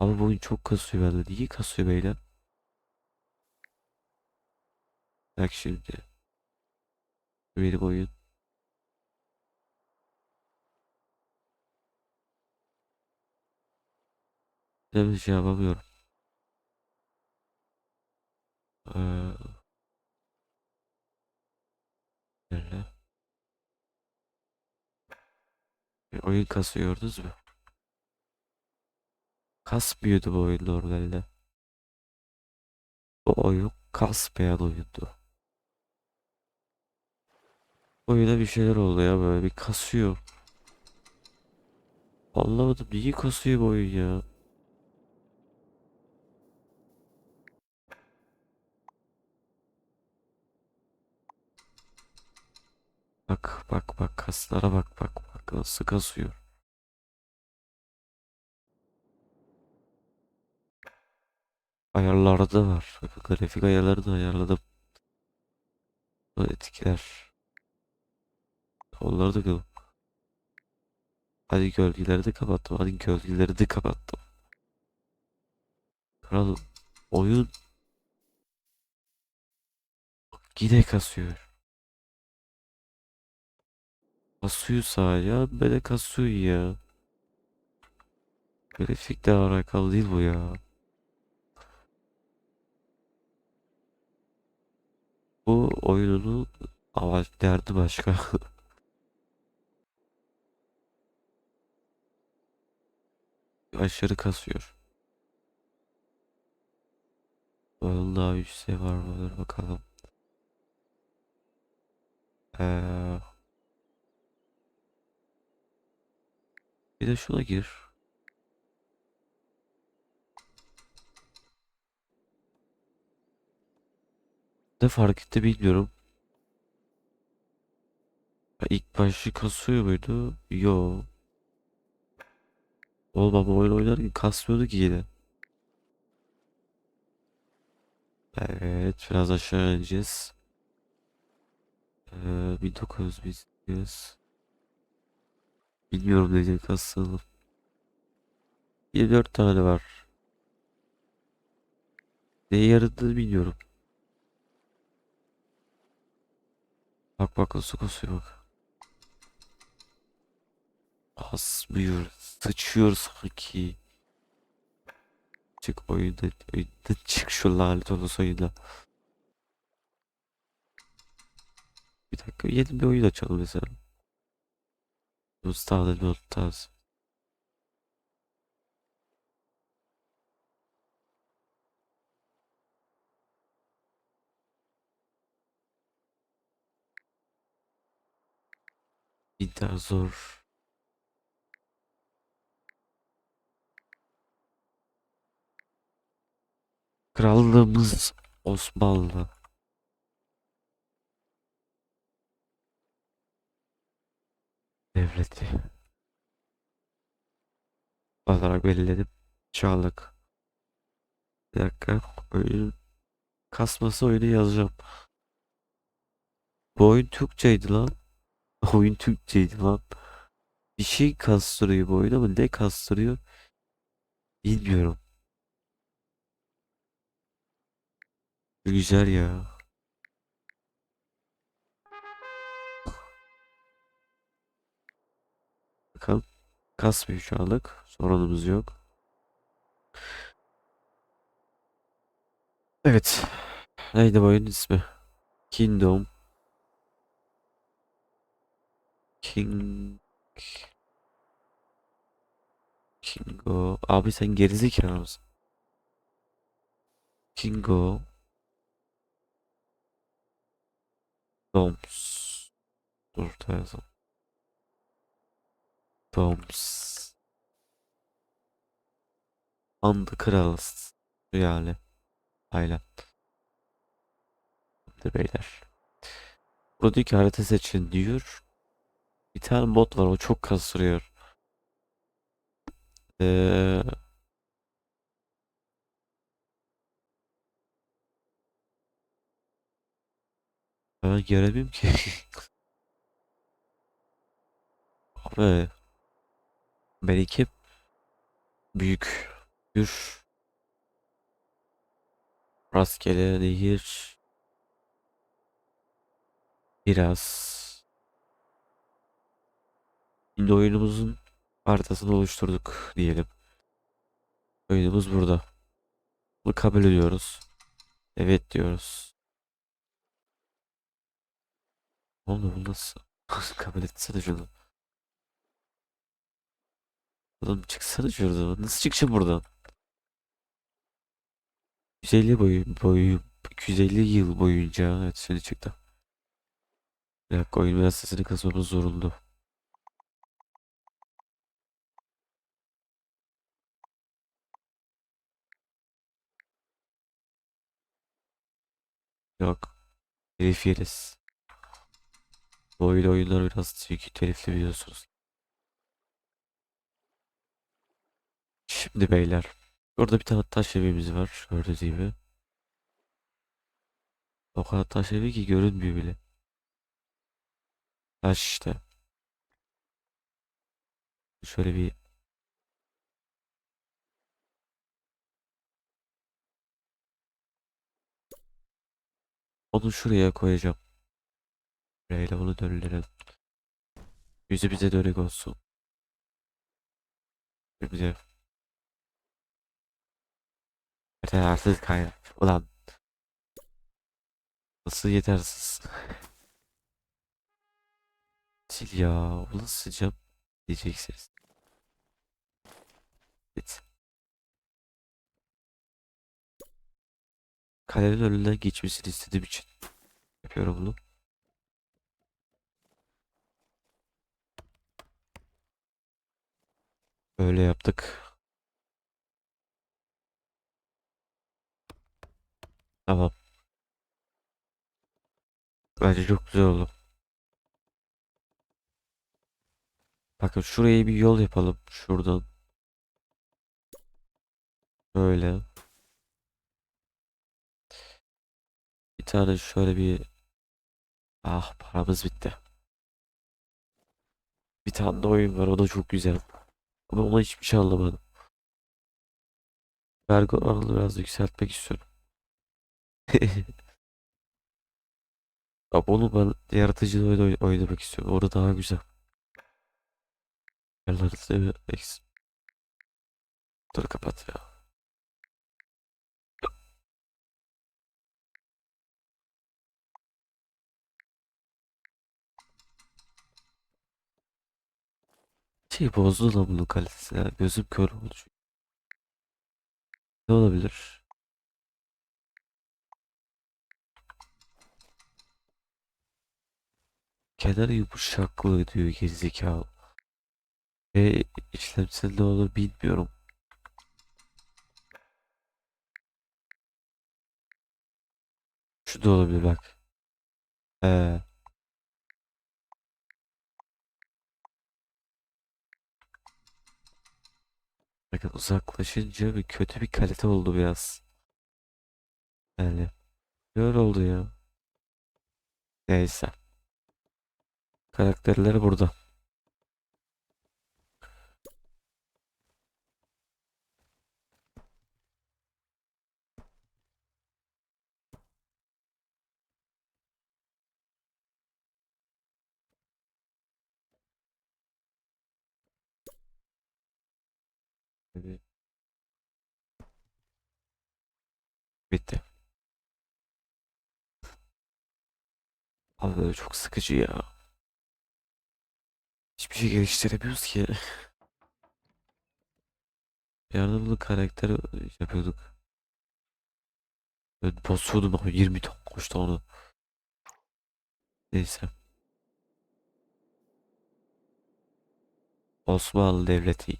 Ama bu oyun çok kasıyor bende. Niye kasıyor beyler? Bak şimdi. Benim oyun. Ne bir şey yapamıyorum. Ee, böyle. Bir oyun kasıyor gördünüz mü? Kasmıyordu bu oyun normalde. Bu oyun kasmayan oyundu. Oyuna bir şeyler oldu ya böyle bir kasıyor. Anlamadım niye kasıyor bu oyun ya? Bak bak bak kaslara bak bak bak nasıl kasıyor. Ayarlarda da var. Grafik ayarları da ayarladım. Etkiler. Onları da kıl. Hadi gölgeleri de kapattım. Hadi gölgeleri de kapattım. Kral oyun yine kasıyor. Kasıyor sadece. Böyle kasıyor ya. Grafikle alakalı değil bu ya. Bu oyunun amaç derdi başka. Aşırı kasıyor. Oyun daha seviye var mıdır bakalım. Ee, bir de şuna gir. Ne fark etti bilmiyorum. İlk başı kasıyor muydu? Yo. Oğlum ama oyun oynarken kasmıyordu ki yine. Evet biraz aşağı ineceğiz. Ee, 1900 biz Bilmiyorum nece kastığını. 24 tane var. Neye yaradığını bilmiyorum. Bak bak nasıl kasıyor bak. Kasmıyor. Sıçıyor sanki. Çık oyundan. Oyundan çık şu lanet olası oyundan. Bir dakika yeni bir oyun açalım mesela. Ustadı bir. İntihar zor. Krallığımız Osmanlı. Devleti. Olarak belirledim. Çağlık. Bir dakika. Oyun kasması oyunu yazacağım. Bu oyun Türkçeydi lan. Oyun Türkçeydi lan. Bir şey kastırıyor bu oyun ama ne kastırıyor bilmiyorum. Güzel ya. Bakalım. Kasmıyor şu anlık. Sorunumuz yok. Evet. Neydi bu oyunun ismi? Kingdom. King... Kingo. Abi sen gerizekalı mısın? Kingo. Doms. Dur yazalım. Doms. And Krals. Yani. Aynen. Beyler. Burada diyor ki harita seçin diyor. Bir tane bot var o çok kasırıyor. Ee, ben göremiyorum ki. Abi. Benimki büyük. Yür. Rastgele nehir. Biraz. Şimdi oyunumuzun haritasını oluşturduk diyelim. Oyunumuz burada. Bunu kabul ediyoruz. Evet diyoruz. Oğlum bu nasıl? kabul etsene şunu. Oğlum çıksana şuradan. Nasıl çıkacağım buradan? 150 boyu, boyu 250 yıl boyunca evet şimdi çıktı. Bir dakika oyun biraz sesini kısmamız zorunlu. Yok. Telif yeriz. Oyun oyunlar biraz çünkü telifli biliyorsunuz. Şimdi beyler. Orada bir tane taş evimiz var. Gördüğünüz gibi. O kadar taş evi ki görünmüyor bile. Taş işte. Şöyle bir onu şuraya koyacağım. Burayla bunu döndürelim. Yüzü bize dönük olsun. Şimdi yetersiz kaynak. Ulan nasıl yetersiz? Sil ya. Nasıl sileceğim? Diyeceksiniz. Evet. Kalenin önünden geçmesini istediğim için yapıyorum bunu. Böyle yaptık. Tamam. Bence çok güzel oldu. Bakın şuraya bir yol yapalım. Şuradan. Böyle. Tane şöyle bir... Ah paramız bitti. Bir tane de oyun var o da çok güzel. Ama ona hiçbir şey anlamadım. Vergi oranını biraz yükseltmek istiyorum. Ama onu ben yaratıcı oyun oyn- oynamak istiyorum. Orada daha güzel. Yerleri eks... Dur kapat ya. Şey bozdu lan bunun kalitesi ya. Gözüm kör oldu çünkü. Ne olabilir? Kenar yumuşaklığı diyor gerizekalı. Ve işlemsel ne olur bilmiyorum. Şu da olabilir bak. Ee, bakın uzaklaşınca bir kötü bir kalite oldu biraz. Yani böyle oldu ya. Neyse. Karakterler burada. Bitti. Abi çok sıkıcı ya. Hiçbir şey geliştiremiyoruz ki. Yardımlı karakter yapıyorduk. Ben basıyordum ama 20 ton koştu onu. Neyse. Osmanlı Devleti.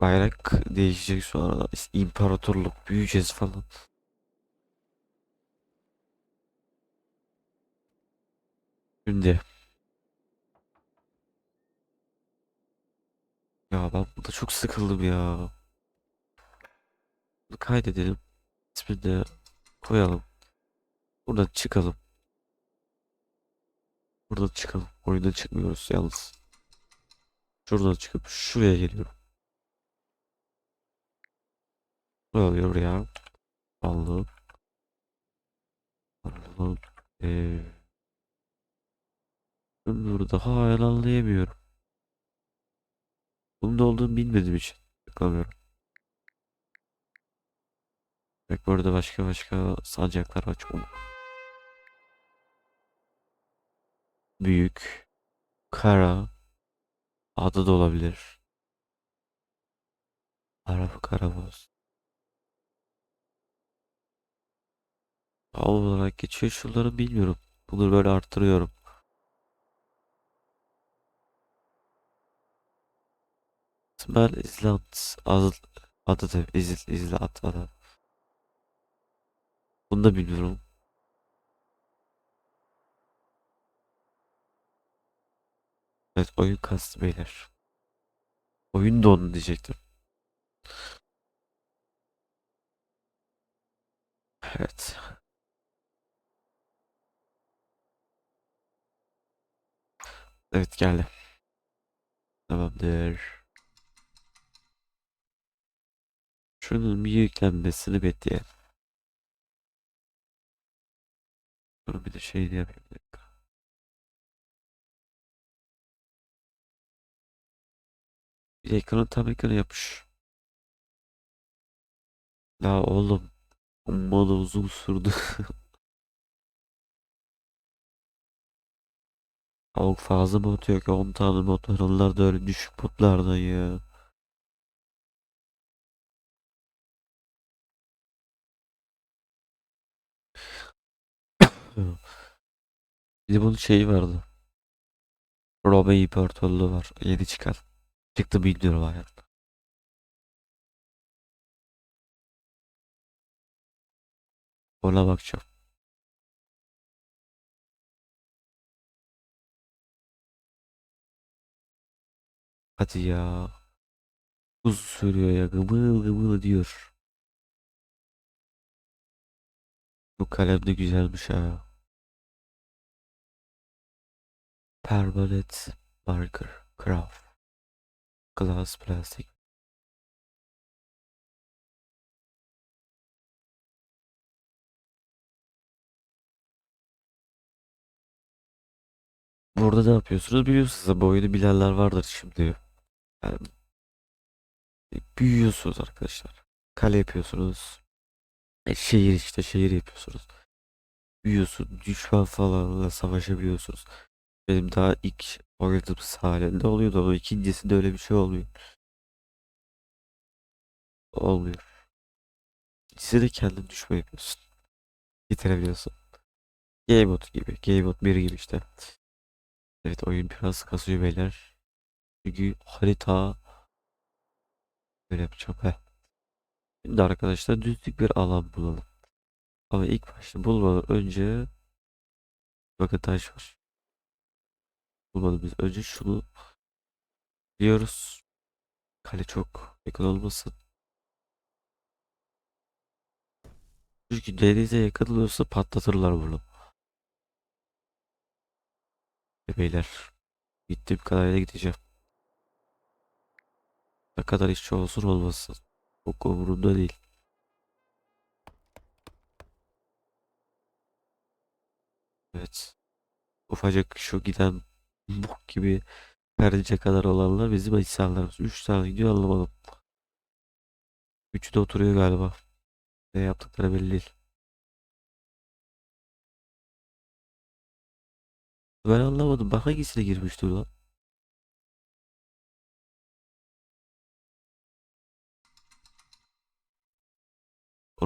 Bayrak değişecek sonra. İşte imparatorluk büyüyeceğiz falan. Şimdi. Ya ben burada çok sıkıldım ya. Bunu kaydedelim. İsmini de koyalım. Buradan çıkalım. Buradan çıkalım. Oyundan çıkmıyoruz yalnız. Şuradan çıkıp şuraya geliyorum. Oluyor ya? Ballı. Ballı. Ee, ben burada hala anlayamıyorum. Bunun ne olduğunu bilmediğim için tıklamıyorum. Bak burada başka başka sancaklar var çok büyük. Kara. Adı da olabilir. Araba karaboz. Al olarak geçiyor şunları bilmiyorum. Bunu böyle arttırıyorum. Smell Island adı, adı da İzil, İzland adı. Bunu da bilmiyorum. Evet oyun kastı beyler. Oyun da onu diyecektim. Evet. Evet geldi. Tamamdır. Şunun bir yüklenmesini bekleyelim. Dur bir de şey yapayım. bir ekranı tam ekranı yapış. La oğlum. Amma da uzun sürdü. Çok fazla mod yok. 10 tane mod var. Onlar da öyle düşük modlardan ya. Bir de bunun şeyi vardı. Rome İmparatorluğu var. Yeni çıkan. Çıktı bilmiyorum hayatta. Ona bakacağım. Hadi ya. Uzun sürüyor ya. Gımıl gımıl diyor. Bu kalem de güzelmiş ha. Permanent marker. Craft. Glass plastik. Burada ne yapıyorsunuz biliyorsunuz. Bu oyunu bilenler vardır şimdi. Büyüyorsunuz arkadaşlar. Kale yapıyorsunuz. E, şehir işte şehir yapıyorsunuz. Büyüyorsun. Düşman falanla savaşabiliyorsunuz. Benim daha ilk oynadığım halinde oluyordu ama ikincisinde öyle bir şey olmuyor. Olmuyor. İkisi de kendin düşman yapıyorsun. Bitirebiliyorsun. Game mode gibi. Game mode 1 gibi işte. Evet oyun biraz kasıyor beyler. Çünkü harita böyle yapacağım. Heh. Şimdi arkadaşlar düzlük bir alan bulalım. Ama ilk başta bulmadan önce bakın taş var. Bulmadan biz önce şunu diyoruz. Kale çok yakın olmasın. Çünkü denize yakın olursa patlatırlar bunu. E beyler gittiğim kadarıyla gideceğim. Ne kadar işçi olsun olmasın. Çok umurumda değil. Evet. Ufacık şu giden bok gibi Karınca kadar olanlar bizim insanlarımız. 3 tane gidiyor anlamadım. Üçü de oturuyor galiba. Ne yaptıkları belli değil. Ben anlamadım. Bak hangisine girmiştir lan?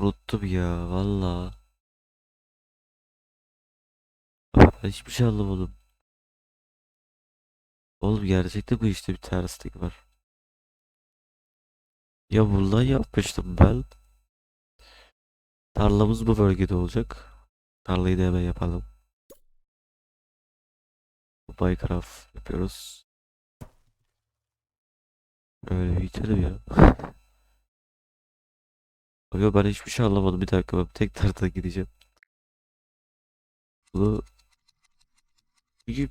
Unuttum ya valla. Hiçbir şey anlamadım. Oğlum gerçekten bu işte bir terslik var. Ya bundan yapmıştım ben. Tarlamız bu bölgede olacak. Tarlayı da hemen yapalım. Minecraft yapıyoruz. Öyle büyütelim ya. Aga ben hiçbir şey anlamadım. Bir dakika ben tek tarta gideceğim. Bunu... Çünkü...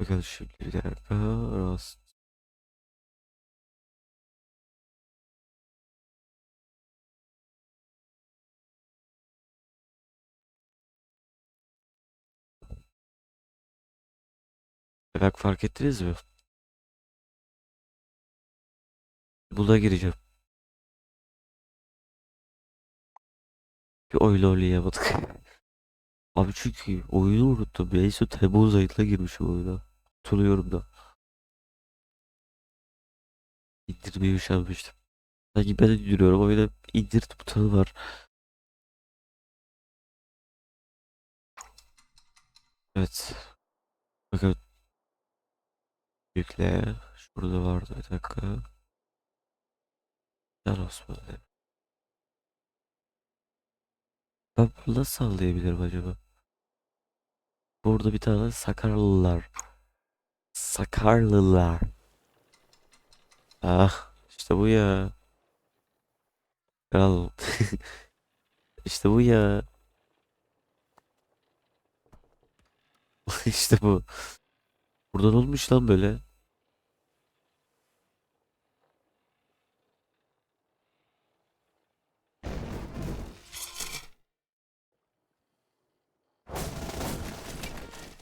Bakın şimdi bir dakika. Rast. Bak fark ettiniz mi? Buna gireceğim. Bir oyun oynayamadık. Abi çünkü oyunu unuttum. Neyse Temmuz ayında girmişim oyuna. Hatırlıyorum da. İndirmeyi üşenmiştim. Sanki ben indiriyorum oyuna indir butonu var. Evet. Bakın. Yükle. Şurada vardı bir dakika. Can Osman. Ben bunu nasıl sallayabilirim acaba? Burada bir tane Sakarlılar. Sakarlılar. Ah işte bu ya. Kral. İşte bu ya. İşte bu. Buradan olmuş lan böyle.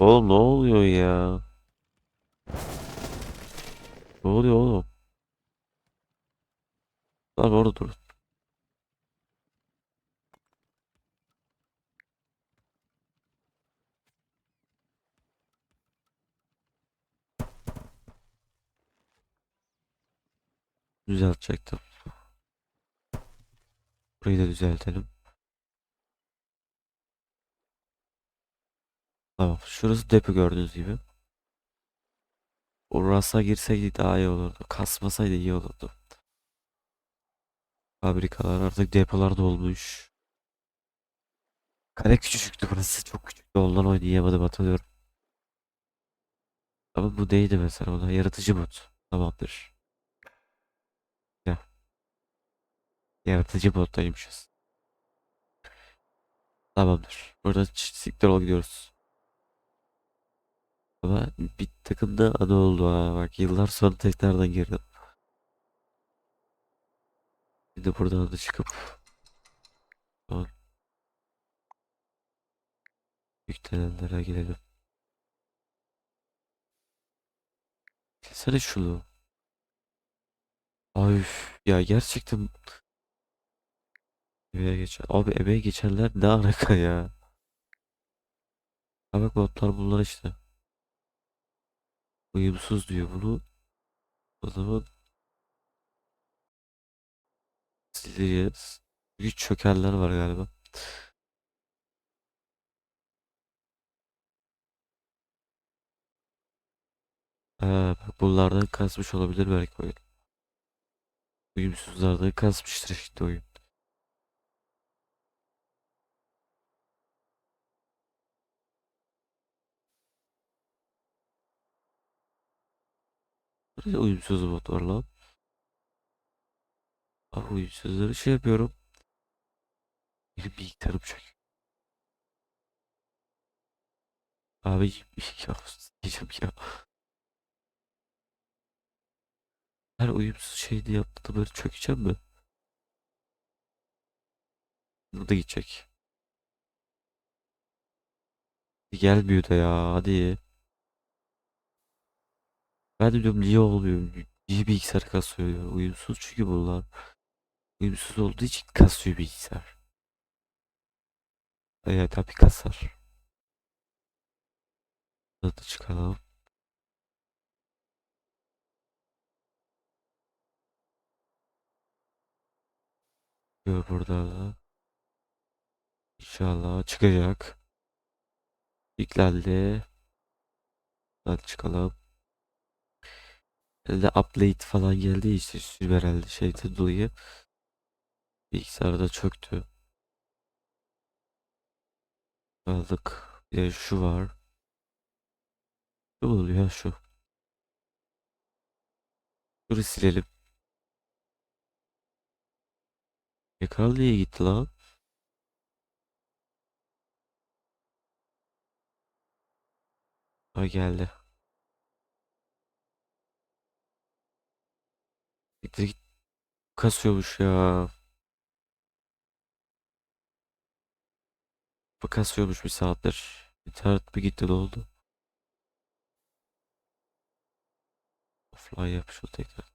Oğlum ne oluyor ya? Ne oluyor oğlum? Lan orada dur. Düzeltecektim. Burayı da düzeltelim. Tamam. Şurası depo gördüğünüz gibi. Orası girseydi daha iyi olurdu. Kasmasaydı iyi olurdu. Fabrikalar artık depolar dolmuş. Kale küçücüktü burası. Çok küçüktü. Ondan oynayamadım hatırlıyorum. Ama bu neydi mesela? O da yaratıcı mod. Tamamdır. Ya. Yaratıcı moddaymışız. Tamamdır. Burada siktir ol gidiyoruz. Ama bir takımda anı oldu ha. Bak yıllar sonra tekrardan girdim. Şimdi buradan da çıkıp Tamam. yüklenenlere girelim. Kesene şunu. Ay ya gerçekten emeğe geçen abi emeğe geçenler ne alaka ya? Ha bak botlar bunlar işte. Uyumsuz diyor bunu. O zaman sileceğiz. Güç çökerler var galiba. Ha, bak bunlardan kasmış olabilir belki oyun. Uyumsuzlardan kasmıştır işte oyun. Nerede uyumsuz bot var lan? Abi uyumsuzları şey yapıyorum. Benim bilgisayarım çöküyor. Abi ya diyeceğim ya. Her uyumsuz şeyini yaptığında böyle çökeceğim mi? Burada gidecek. Gelmiyor da ya hadi. Ben de diyorum niye olmuyor? Niye bilgisayar kasıyor? Uyumsuz çünkü bunlar. Uyumsuz olduğu için kasıyor bilgisayar. Evet tabii kasar. Hadi çıkalım. Diyor burada da. İnşallah çıkacak. Yüklendi. Hadi çıkalım. Herhalde update falan geldi işte sürüm herhalde şeyden dolayı. Bilgisayarda çöktü. Aldık. Bir de şu var. Şu oluyor şu. Şurayı silelim. Ekran niye gitti lan? Ha geldi. Git. Kasıyormuş ya. Bu kasıyormuş bir saattir. İnternet bir gitti ne oldu? Offline yap şu tekrar.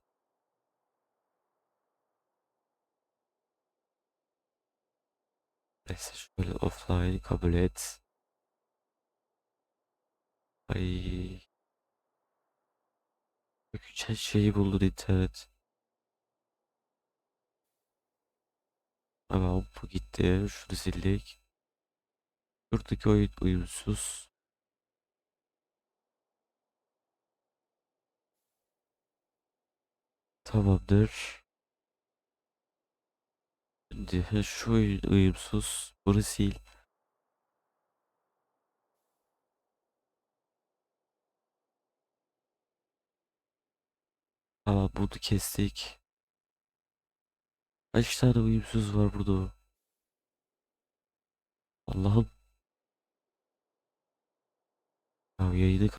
Neyse şöyle offline kabul et. Ay. Güzel şeyi buldun internet. Ama bu gitti. Şunu sildik. Şuradaki oyun uyumsuz. Tamamdır. Şimdi şu oyun uyumsuz. Bunu sil. Tamam bunu kestik. Kaç tane uyumsuz var burada? Allah'ım. Ya yayını